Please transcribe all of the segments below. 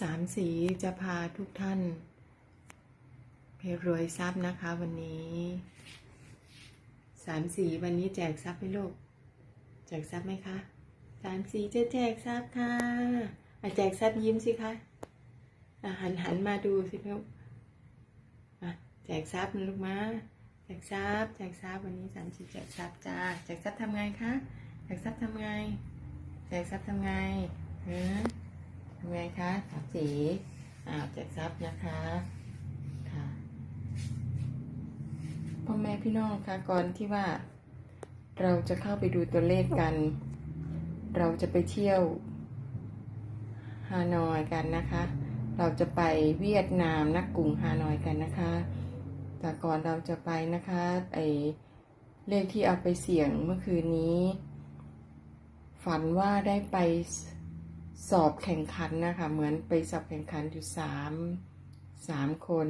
สามสีจะพาทุกท่าน เพรวยทรัพย์นะคะวันนี้สามสีวันนี้แจกทรัพย์ไหมลูกแจกทรัพย์ไหมคะสามสีจะแจกทรัพย์ค่ะอะแจกทรัพย์ยิ้มสิคะอะหันหันมาดูสิลูกอะแจกทรัพย์นะลูกมาแจกทรัพย์แจกทรัพย์วันนี้สามสีแจกทรัพย์จ้าแจกทรัพย์ทำไงคะแจกทรัพย์ทำไงแจกทรัพย์ทำไงฮะ ทำไงคะสามสีอ้าแจกทรัพย์นะคะค่ะพ่อแม่พี่น้องคะก่อนที่ว่า เราจะเข้าไปดูตัวเลขกัน เราจะไปเที่ยวฮานอยกันนะคะ เราจะไปเวียดนามนักกรุงฮานอยกันนะคะ แต่ก่อนเราจะไปนะคะไอเลขที่เอาไปเสี่ยงเมื่อคืนนี้ ฝันว่าได้ไป สอบแข่งขันนะคะ เหมือนไปสอบแข่งขันอยู่สามสามคน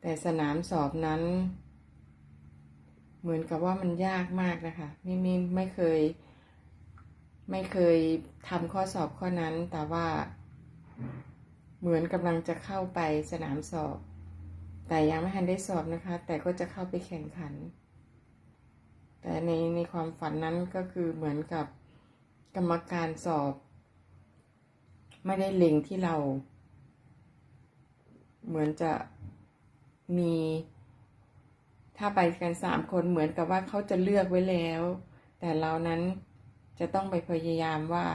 แต่สนามสอบนั้น เหมือนกับว่ามันยากมากนะคะไม่ไม่ไม่เคย ไม่เคยทำข้อสอบข้อนั้น แต่ว่าเหมือนกำลังจะเข้าไปสนามสอบ แต่ยังไม่ทันได้สอบนะคะ แต่ก็จะเข้าไปแข่งขัน แต่ในในความฝันนั้นก็คือเหมือนกับกรรมการสอบ ไม่ได้เล็งที่เรา เหมือนจะมี ถ้าไปกันสามคนเหมือนกับว่าเขาจะเลือกไว้แล้ว แต่เรานั้นจะต้องไปพยายามว่า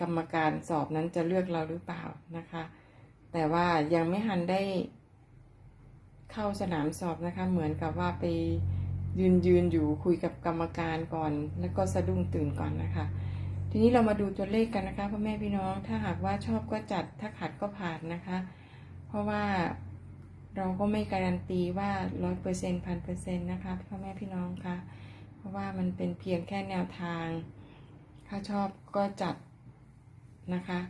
กรรมการสอบนั้นจะเลือกเราหรือเปล่านะคะ แต่ว่ายังไม่ทันได้เข้าสนามสอบนะคะ เหมือนกับว่าไปยืนยืนอยู่คุยกับกรรมการก่อน แล้วก็สะดุ้งตื่นก่อนนะคะ ทีนี้เรามาดูตัวเลขกันนะคะพ่อแม่พี่น้อง ถ้าหากว่าชอบก็จัด ถ้าขัดก็ผ่านนะคะ เพราะว่าเราก็ไม่การันตีว่าร้อยเปอร์เซ็นต์พันเปอร์เซ็นต์นะคะพ่อแม่พี่น้องคะเพราะว่ามันเป็นเพียงแค่แนวทาง ถ้าชอบก็จัดนะคะ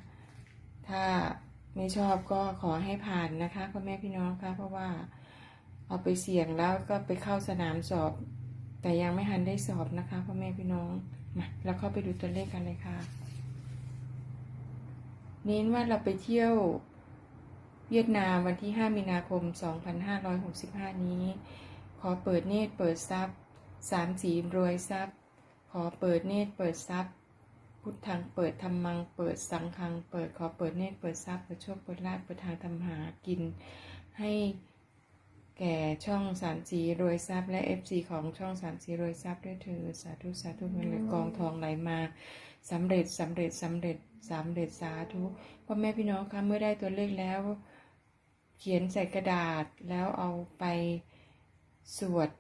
ถ้าไม่ชอบก็ขอให้ผ่านนะคะพ่อแม่พี่น้องคะเพราะว่าเอาไปเสี่ยงแล้วก็ไปเข้าสนามสอบ แต่ยังไม่ทันได้สอบนะคะพ่อแม่พี่น้อง มาเราเข้าไปดูตัวเลขกันเลยค่ะ เน้นว่าเราไปเที่ยวเวียดนามวันที่ 5 มีนาคม 2565 นี้ ขอเปิดเนตรเปิดทรัพย์สามสีรวยทรัพย์ ขอเปิดเนตรเปิดทรัพย์ พุทธังเปิดธรรมัง เปิดสังฆัง เปิดขอเปิดเนตรเปิดทรัพย์เปิดโชคเปิดลาภเปิดทางทำหากิน ให้ แก่ช่องสามสีรวยทรัพย์และ FC ของช่องสามสีรวยทรัพย์ด้วยเธอสาธุสาธุเงินไหลกองทองไหลมาสำเร็จสำเร็จสำเร็จสำเร็จสาธุพ่อแม่พี่น้องคะเมื่อได้ตัวเลขแล้ว เขียนใส่กระดาษแล้วเอาไปสวด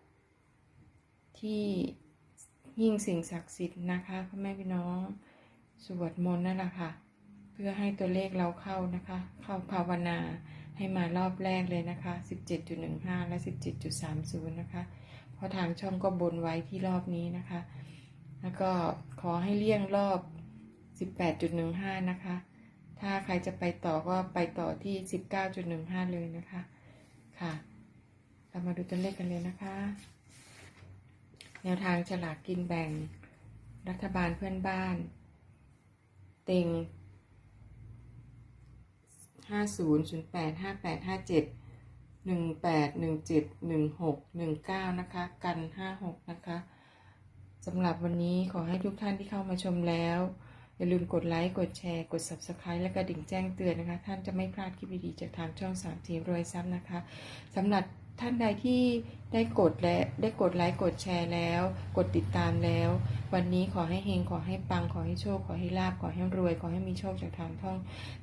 ที่ยิ่งสิ่งศักดิ์สิทธิ์นะคะพ่อแม่พี่น้องสวดมนต์นั่นแหละค่ะ เพื่อให้ตัวเลขเราเข้านะคะ เข้าภาวนา ให้มารอบแรกเลยนะคะ 17.15 และ 17.30 นะคะ เพราะทางช่องก็บนไว้ที่รอบนี้นะคะ แล้วก็ขอให้เลี่ยงรอบ 18.15 นะคะ ถ้าใครจะไปต่อก็ไปต่อที่ 19.15 เลยนะคะ ค่ะ เรามาดูตัวเลขกันเลยนะคะ แนวทางฉลากกินแบ่ง รัฐบาลเพื่อนบ้าน เต็ง ห้าศูนย์ศูนย์แปดห้าแปดห้าเจ็ดหนึ่งแปดหนึ่งเจ็ดหนึ่งหกหนึ่งเก้านะคะ กันห้าหกนะคะสำหรับวันนี้ขอให้ทุกท่านที่เข้ามาชมแล้ว อย่าลืมกดไลค์กดแชร์ กด subscribe และกระดิ่งแจ้งเตือนนะคะ ท่านจะไม่พลาดคลิปดีๆจากทางช่องสามทีรวยซับนะคะสำหรับท่านใดที่ได้กดและได้กดไลค์กดแชร์แล้ว กดติดตามแล้ว วันนี้ขอให้เฮงขอให้ปังขอให้โชค ขอให้ลาบขอให้รวย ขอให้มีโชคจากทางท่อง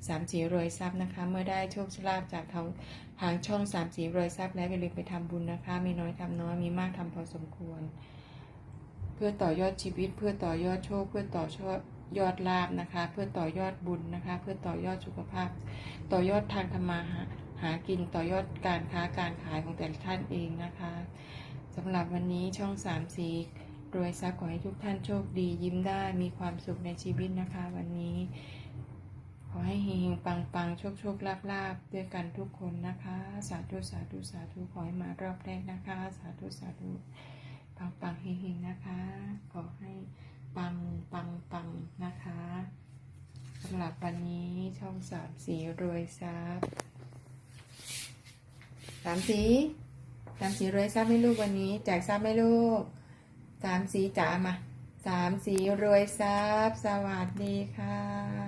สามสีรวยทรัพย์นะคะ เมื่อได้โชคลาภจากทางทางช่องสามสีรวยทรัพย์แล้วอย่าลืมไปทำบุญนะคะ มีน้อยทำน้อยมีมากทำพอสมควร เพื่อต่อยอดชีวิต เพื่อต่อยอดโชค เพื่อต่อยอด ยอดลาบนะคะ เพื่อต่อยอดบุญนะคะ เพื่อต่อยอดสุขภาพ ต่อยอดทางธรรมาหาหากินต่อยอดการค้าการขายของแต่ละท่านเองนะคะสำหรับวันนี้ช่องสามสีรวยทรัพย์ขอให้ทุกท่านโชคดียิ้มได้มีความสุขในชีวิตนะคะ วันนี้ ขอให้เฮงๆปังโชคโชคลาภลาบด้วยกันทุกคนนะคะ สาธุสาธุสาธุขอให้มารอบแรกนะคะ สาธุสาธุปังปังๆเฮงนะคะ ขอให้ปังปังปัง สำหรับวันนี้ช่องสามสีรวยทรัพย์สามสีสามสีรวยทรัพย์ให้ลูกวันนี้แจกทรัพย์ให้ลูกสามสีจ๋ามาสามสีรวยทรัพย์ สวัสดีค่ะ